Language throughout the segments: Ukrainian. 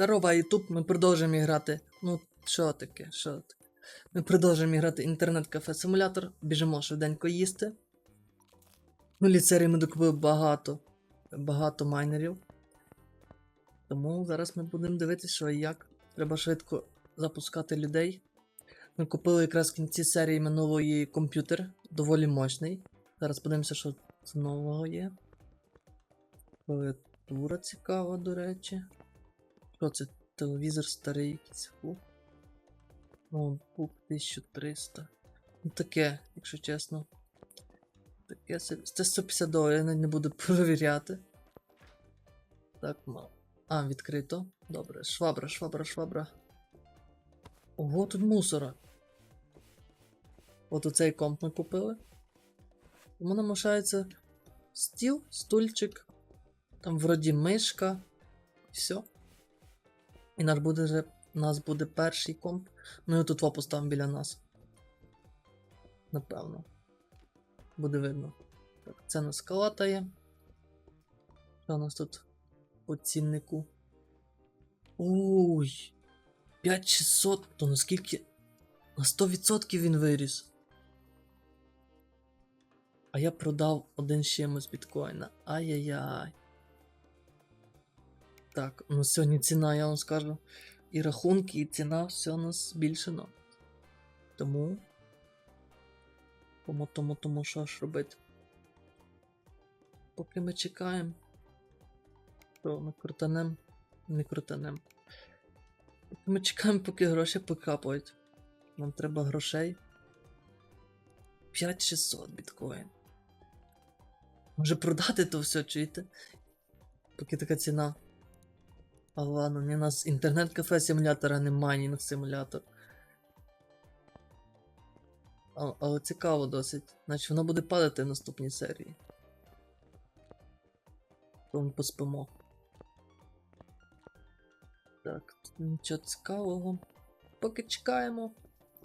Здорово, Ютуб, ми продовжуємо грати. Ну, що таке, що таке? Ми продовжуємо грати інтернет-кафе симулятор, біжимо швиденько їсти. Ну, ліцерії ми докупили багато, багато майнерів. Тому зараз ми будемо дивитися, що і як. Треба швидко запускати людей. Ми купили якраз в кінці серії минулої комп'ютер, доволі мощний. Зараз подивимося, що з нового є. Клавіатура цікава, до речі. Що це? Телевізор старий якийсь. Фу. Ноутбук 1300. Ну таке, якщо чесно. Таке. Це 150 доларів, я навіть не буду перевіряти. Так, мало. А, відкрито. Добре. Швабра, швабра, швабра. Ого, тут мусора. От оцей комп ми купили. У мене лишається стіл, стульчик. Там вроді мишка. Все. І наш буде у нас буде перший комп. Ми його тут во поставимо біля нас. Напевно. Буде видно. Так, це на скалата є. Що у нас тут по ціннику? Ой! 5600, то наскільки. На 100% він виріс. А я продав один чимось біткоїна. Ай-яй-яй. Так, ну сьогодні ціна, я вам скажу. І рахунки, і ціна все у нас збільшено. Тому. Тому, тому, тому що ж робити. Поки ми чекаємо. Що ми крутанем? Не крутанем. Поки ми чекаємо, поки гроші покапають. Нам треба грошей. 5600 біткоін. Може продати то все, чуєте? Поки така ціна. А ладно, не у нас інтернет-кафе симулятор, а не майнінг симулятор. А, але цікаво досить. Значить воно буде падати в наступній серії. То ми поспимо. Так, тут нічого цікавого. Поки чекаємо.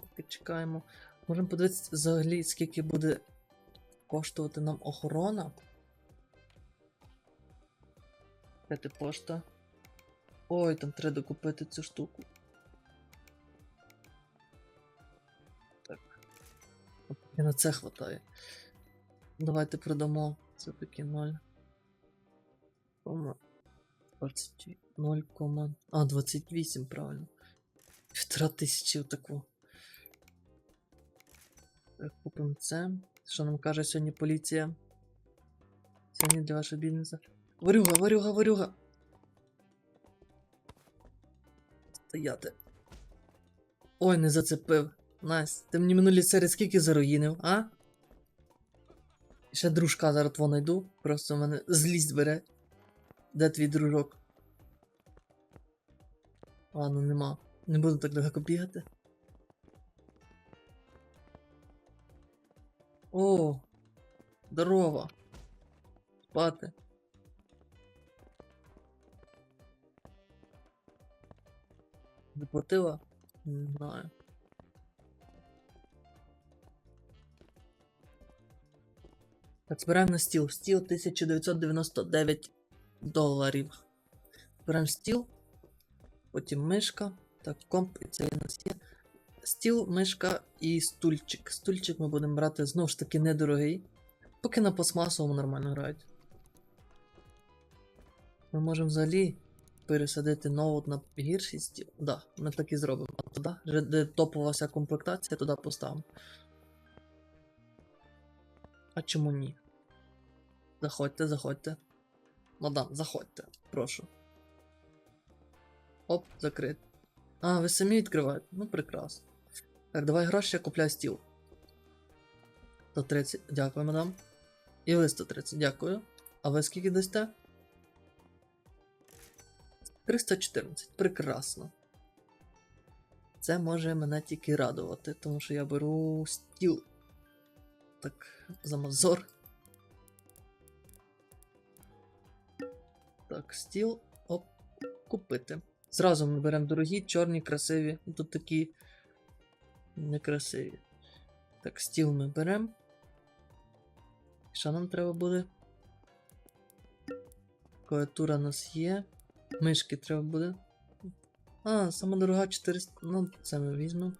Поки чекаємо. Можемо подивитися взагалі, скільки буде коштувати нам охорона. Де ти пошта? Ой, там треба докупити цю штуку. Так. І на це хватає. Давайте продамо. Це таки 0. Кома. 20. 0. А, 28, правильно. Півтора тисячі отаку. Так, купимо це. Що нам каже сьогодні поліція? Сьогодні для вашого бізнесу. Варюга, варюга, варюга! Стояти. Ой, не зацепив. Настя, ти мені минулі серії скільки заруїнив, а? Ще дружка зараз твого найду. Просто в мене злість бере. Де твій дружок? Ладно, нема. Не буду так далеко бігати. О, здорово. Спати. Заплатила? Не знаю. Так, збираємо на стіл. Стіл 1999 доларів. Збираємо стіл. Потім мишка. Так, комп, і це у нас є. Стіл, мишка і стульчик. Стульчик ми будемо брати знову ж таки недорогий. Поки на пластмасовому нормально грають. Ми можемо взагалі пересадити ноут на гірший стіл. Да, ми так і зробимо. Туди, вже де топова вся комплектація, туди поставимо. А чому ні? Заходьте, заходьте. Мадам, заходьте, прошу. Оп, закрит. А, ви самі відкриваєте? Ну, прекрасно. Так, давай гроші, я купляю стіл. 130, дякую, мадам. І ви 130, дякую. А ви скільки дасте? 314, прекрасно. Це може мене тільки радувати, тому що я беру стіл. Так, за мазор. Так, стіл. Оп, купити. Зразу ми беремо дорогі, чорні, красиві. Тут такі некрасиві. Так, стіл ми беремо. Що нам треба буде? Клавіатура у нас є. Мишки треба буде. А, сама дорога 400. Ну, це ми візьмемо.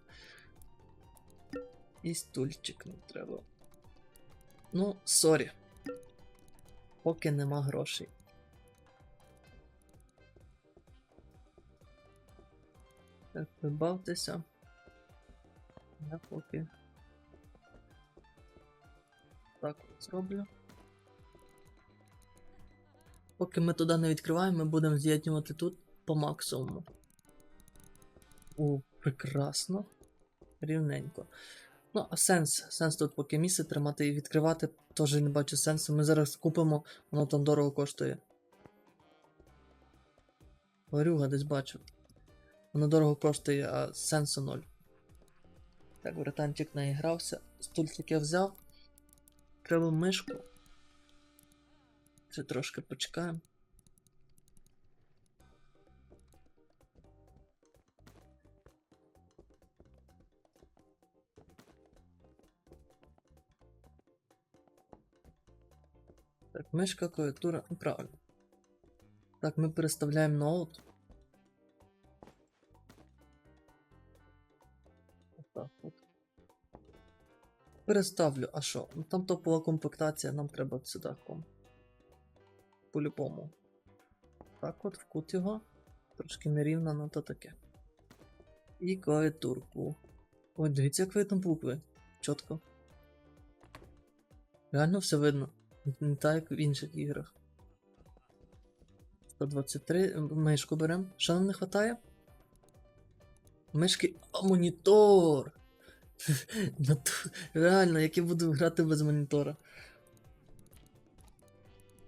І стульчик не треба. Ну, сорі. Поки нема грошей. Так, вибавтеся. Я поки. Так зроблю. Поки ми туди не відкриваємо, ми будемо з'єднувати тут по максимуму. О, прекрасно. Рівненько. Ну, а сенс. Сенс тут поки місце тримати і відкривати теж не бачу сенсу. Ми зараз купимо, воно там дорого коштує. Горюга десь бачу. Воно дорого коштує, а сенсу ноль. Так, братанчик наігрався. Стульчик я взяв. Треба мишку. Ще трошки почекаємо. Так, мишка, клавіатура. Ну, правильно. Так, ми переставляємо ноут. Отак от. Переставлю, а що? Ну там топова комплектація, нам треба сюди ком. По-любому. Так от, вкут його. Трошки нерівно, ну то таке. І клавіатурку. Ой, дивіться, як видно букви. Чітко. Реально все видно. Не так, як в інших іграх. 123. Мишку беремо. Що нам не вистачає? Мишки. А, монітор! Реально, як я буду грати без монітора.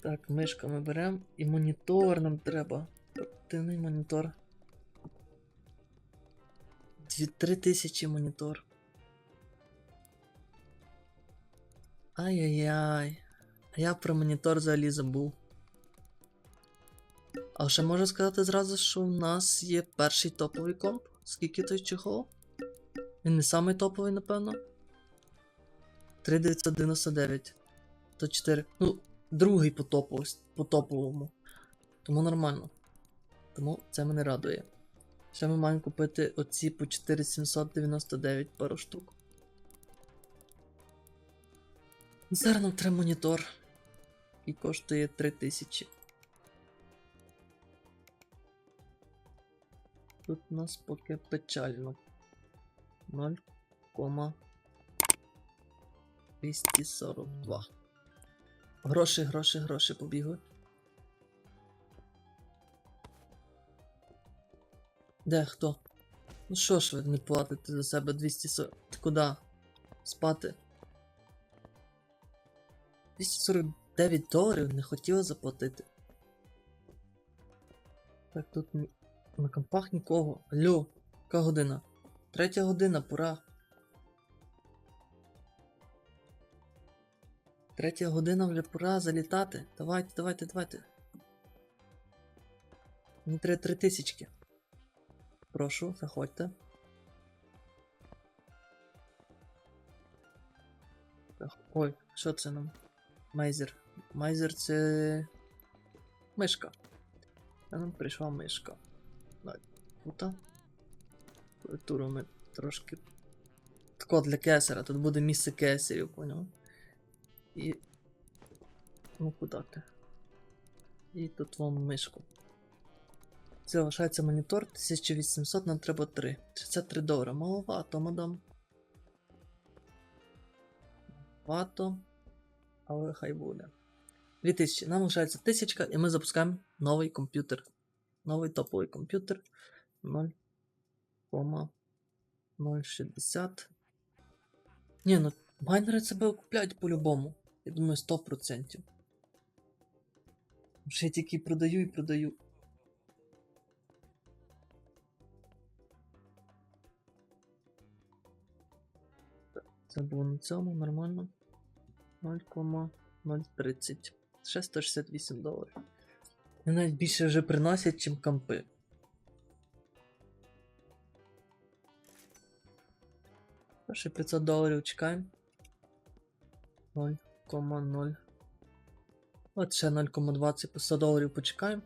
Так, мишка ми беремо. І монітор нам треба. Активний монітор. 3000 монітор. Ай-яй-яй. А я про монітор взагалі забув. А ще можу сказати зразу, що у нас є перший топовий комп. Скільки той чехол? Він не самий топовий, напевно. 3999. То 4. Ну, другий по, топу, по топовому. Тому нормально. Тому це мене радує. Ще ми маємо купити оці по 4799 пару штук. Зараз нам треба монітор. І коштує 3000. Тут у нас поки печально. 0,242. Гроші, гроші, гроші побігли. Де хто? Ну що ж ви не платите за себе 240. Ти куди? Спати? 249 доларів не хотіла заплатити. Так, тут на компах нікого. Алло, яка година? Третя година, пора. Третя година вже пора залітати. Давайте, давайте, давайте. Треба три тисячки. Прошу, заходьте. Ой, що це нам? Майзер. Майзер це. Мишка. А нам прийшла мишка. Тут. Клавіатуру ми трошки. Тако для кесера, тут буде місце кесерів, поняв? І. Ну куди ти? І тут вам мишку. Залишається монітор 1800, нам треба 3. 63 долара. Маловато, мадам. Маловато. Але хай буде. 2000. Нам лишається 1000 і ми запускаємо новий комп'ютер. Новий топовий комп'ютер. 0,060. Ні, ну майнери себе купляють по-любому. Я думаю, 100%. Вже я тільки продаю і продаю. Це було на цьому нормально. 0,030. Ще 168 доларів. Вони навіть більше вже приносять, чим компи. Перші 500 доларів чекаємо. 0,0. От ще 0,20 по 100 доларів почекаємо.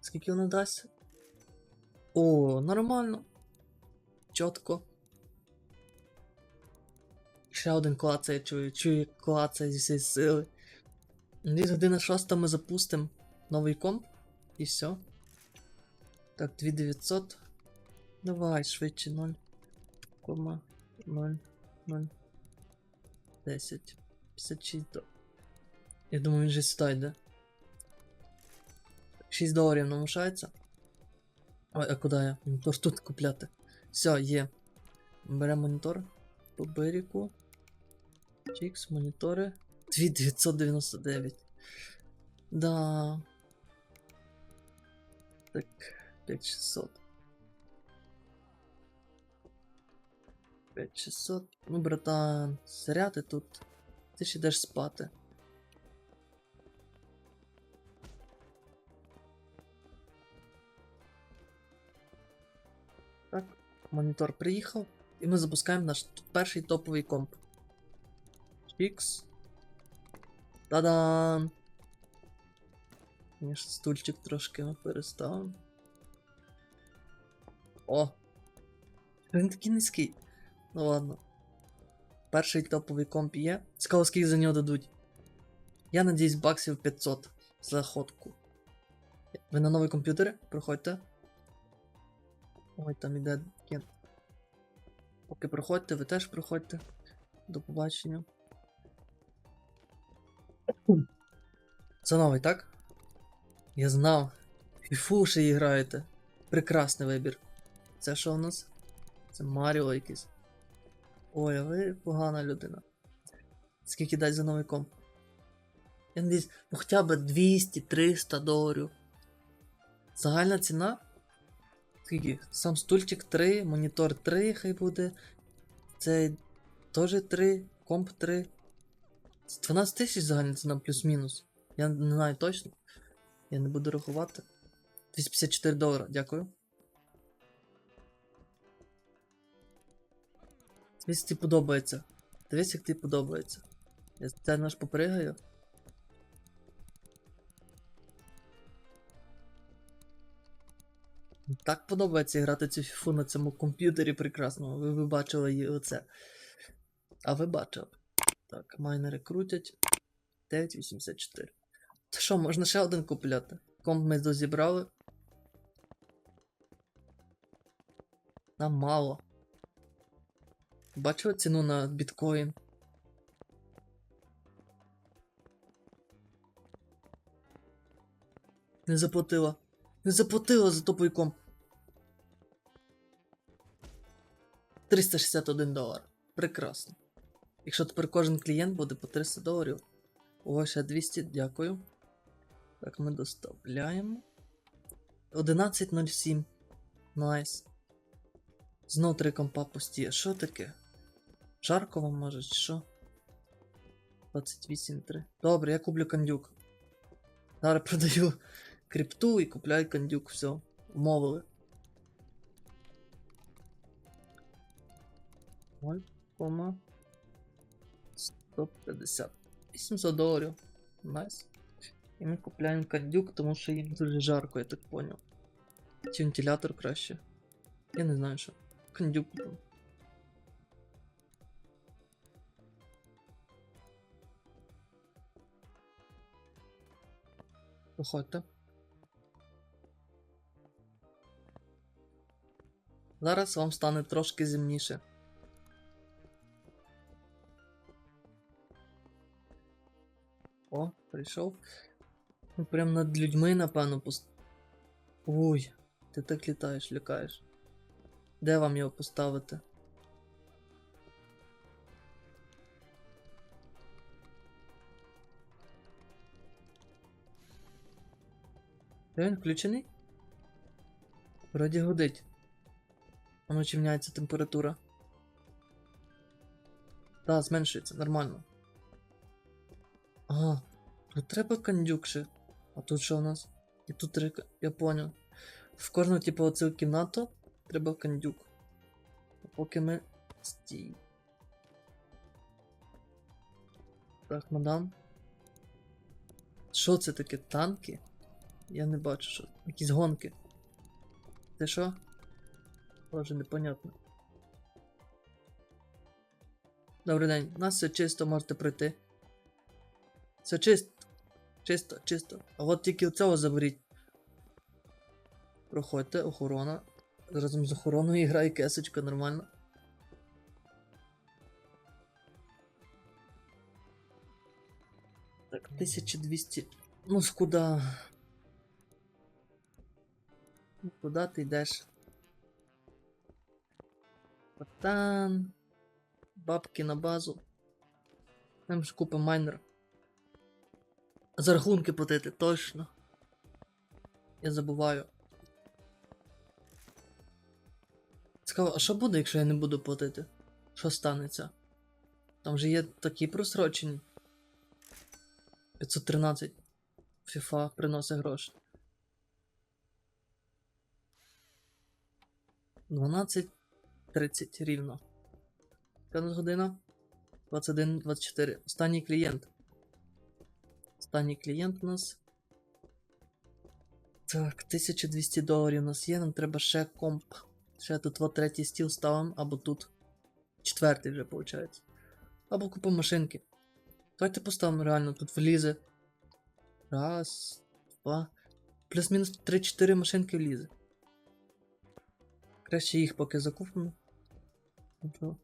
Скільки воно дасть? О, нормально. Чітко. Ще один клацає, чую, чую, клацає зі всієї сили. Десь година шоста ми запустимо новий комп. І все. Так, 2900. Давай, швидше 0. Кома 0. 0. 10. 56 до. Я думаю, він же сюди йде. 6 доларів нам лишається. Ой, а куди я? Ну, тут купляти. Все, є. Беремо монітор. По берегу. Чікс, монітори. 2999. Да. Так, 5600. 5600. Ну, братан, заряди тут. Ти ж ідеш спати. Так, монітор приїхав. І ми запускаємо наш перший топовий комп. Фікс. Та-дам! Конечно, стульчик трошки ми переставимо. О! Він такий низький. Ну ладно. Перший топовий комп є. Цікаво, скільки за нього дадуть. Я надіюсь, баксів 500 за ходку. Ви на новий комп'ютер? Проходьте. Ой, там іде кент. Поки проходьте, ви теж проходьте. До побачення. Це новий, так? Я знав. Фіфу ще граєте. Прекрасний вибір. Це що у нас? Це Маріо якийсь. Ой, ви погана людина. Скільки дай за новий комп? Я надіюсь, ну хоча б 200-300 доларів. Загальна ціна? Скільки? Сам стульчик 3, монітор 3 хай буде. Це теж 3, комп 3. 12 тисяч загальна ціна плюс-мінус. Я не знаю точно. Я не буду рахувати. 254 долара, дякую. Дивись, тобі подобається. Дивись, як тобі подобається. Я це наш попригаю. Так подобається грати цю фіфу на цьому комп'ютері прекрасному. Ви, ви бачили її оце. А ви бачили. Так, майнери крутять. 984. Та що, можна ще один купляти? Комп ми дозібрали. Нам мало. Бачили ціну на біткоін? Не заплатила. Не заплатила за топовий комп. 361 долар. Прекрасно. Якщо тепер кожен клієнт буде по 300 доларів. Ось ще 200, дякую. Так, ми доставляємо. 11.07. Найс. Знов три компа пусті. Що таке? Жарко вам може, чи що? 28.3. Добре, я куплю кандюк. Зараз продаю крипту і купляю кандюк, все. Вмовили. 0,150. 800 доларів. Найс. І ми купляємо кандюк, тому що їм дуже жарко, я так поняв. Чи вентилятор краще? Я не знаю що. Кандюк купимо. Проходьте. Зараз вам стане трошки зимніше. О, прийшов. Ну, прям над людьми, напевно, пост... Ой, ти так літаєш, лякаєш. Де вам його поставити? Він включений? Вроді гудить. А ну міняється температура? Так, зменшується, нормально. Ага, тут треба кондюк ще. А тут що у нас? І тут треба. Я понял. В кожну, типу, оцю кімнату треба кондюк. А Поки ми. Стій. Так, мадам. Що це таке? Танки? Я не бачу, що. Якісь гонки. Ти що? Тоже непонятно. Добрий день, у нас все чисто, можете пройти. Все чисто. Чисто, чисто. А от тільки цього заберіть. Проходьте, охорона. Разом з охороною грає кесочка нормально. Так, 1200. Ну, с куда? Ну, куда ти йдеш? Патан. Бабки на базу. Нам ж купимо майнер. За рахунки платити, точно. Я забуваю. Цікаво, а що буде, якщо я не буду платити? Що станеться? Там же є такі просрочені. 513. FIFA приносить гроші. 12.30 рівно. Яка година? 21.24. Останній клієнт. Останній клієнт у нас. Так, 1200 доларів у нас є, нам треба ще комп. Ще тут от третій стіл ставимо, або тут. Четвертий вже виходить. Або купимо машинки. Давайте поставимо реально, тут влізе. Раз, два. Плюс-мінус 3-4 машинки влізе. Краще їх поки закупимо. Тобто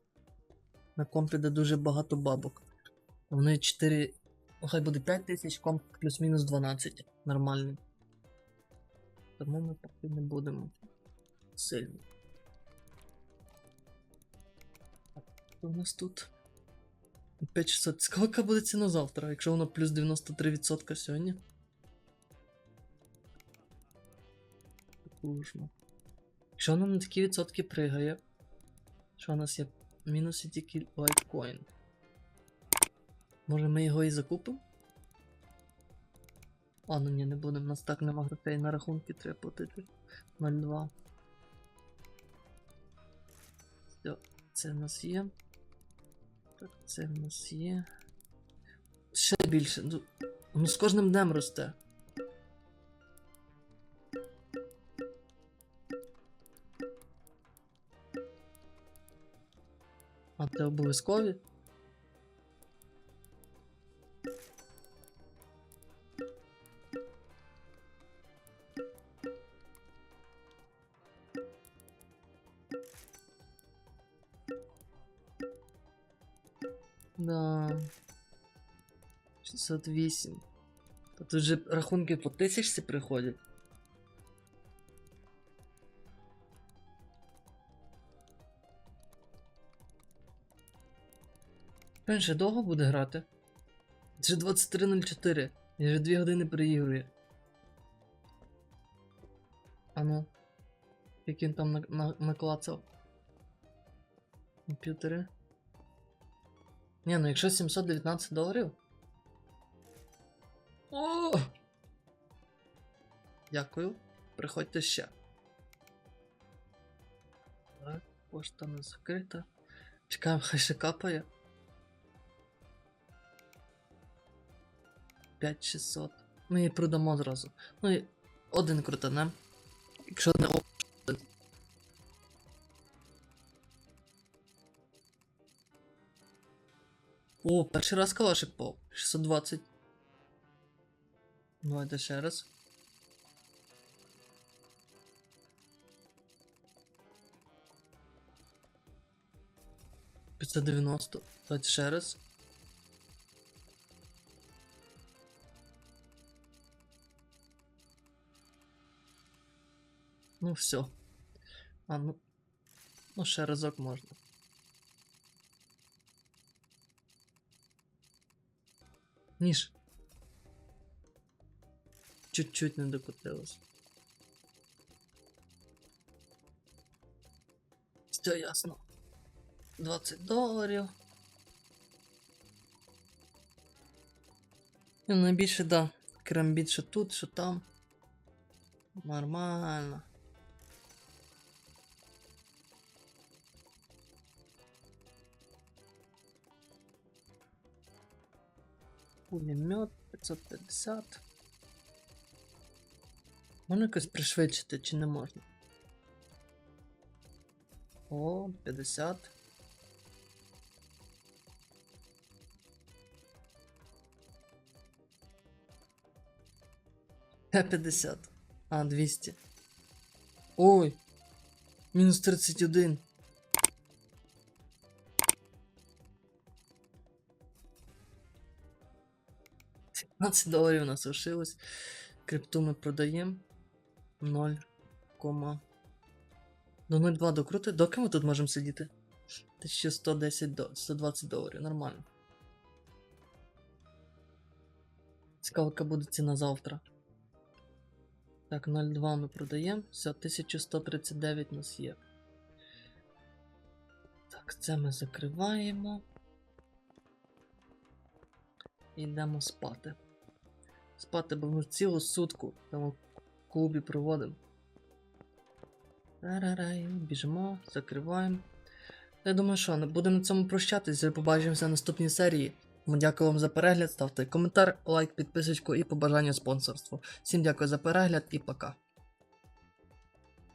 На компі де дуже багато бабок. Вони 4. Ну, хай буде 5 тисяч, комп плюс-мінус 12. Нормальний. Тому ми поки не будемо сильно. Так, що у нас тут? 5600. Цікаво, яка буде ціна завтра, якщо воно плюс 93% сьогодні. Потужно. Якщо воно на такі відсотки пригає, що у нас є мінуси тільки лайткоін. Може ми його і закупимо? Ладно, ні, не будемо, у нас так нема грошей на рахунки треба платити. 0,2. Все, це в нас є. Так, це в нас є. Ще більше. Ну, воно з кожним днем росте. Це обов'язкові? Да. 608. Та тут же рахунки по тисячці приходять. Він ще довго буде грати? Це 23.04. Я вже 2 години переігрую. А ну. Як він там на- на- наклацав. Комп'ютери. Ні, ну якщо 719 доларів. О! Дякую. Приходьте ще. Так, пошта не закрита. Чекаємо, хай ще капає. 5600. Ми її продамо зразу. Ну і один крутанем. Якщо не О, перший раз калашик пав. 620. Давайте ще раз. П'ятсот дев'яносто. Давайте ще раз. Ну все. А ну. Ну, ще разок можна. Ніж. Чуть-чуть не докотилось. Все ясно. 20 доларів. І найбільше, да. Крембіт, що тут, що там. Нормально. Пулемет 550. Можна якось пришвидшити чи не можна? О, 50. Х 50. А, 200. Ой. Мінус 31. Сімнадцять доларів у нас лишилось. Крипту ми продаємо. 0, до 0,2 докрути. Доки ми тут можемо сидіти? 1110 до 120 доларів, нормально. Цікаво, яка буде ціна завтра. Так, 0,2 ми продаємо. Все, 1139 у нас є. Так, це ми закриваємо. Йдемо спати. Спати, бо ми цілу сутку там в клубі проводимо. Тарарай, біжимо, закриваємо. Я думаю, що не будемо на цьому прощатись. Побачимося в наступній серії. Дякую вам за перегляд. Ставте коментар, лайк, підписочку і побажання спонсорству. Всім дякую за перегляд і пока.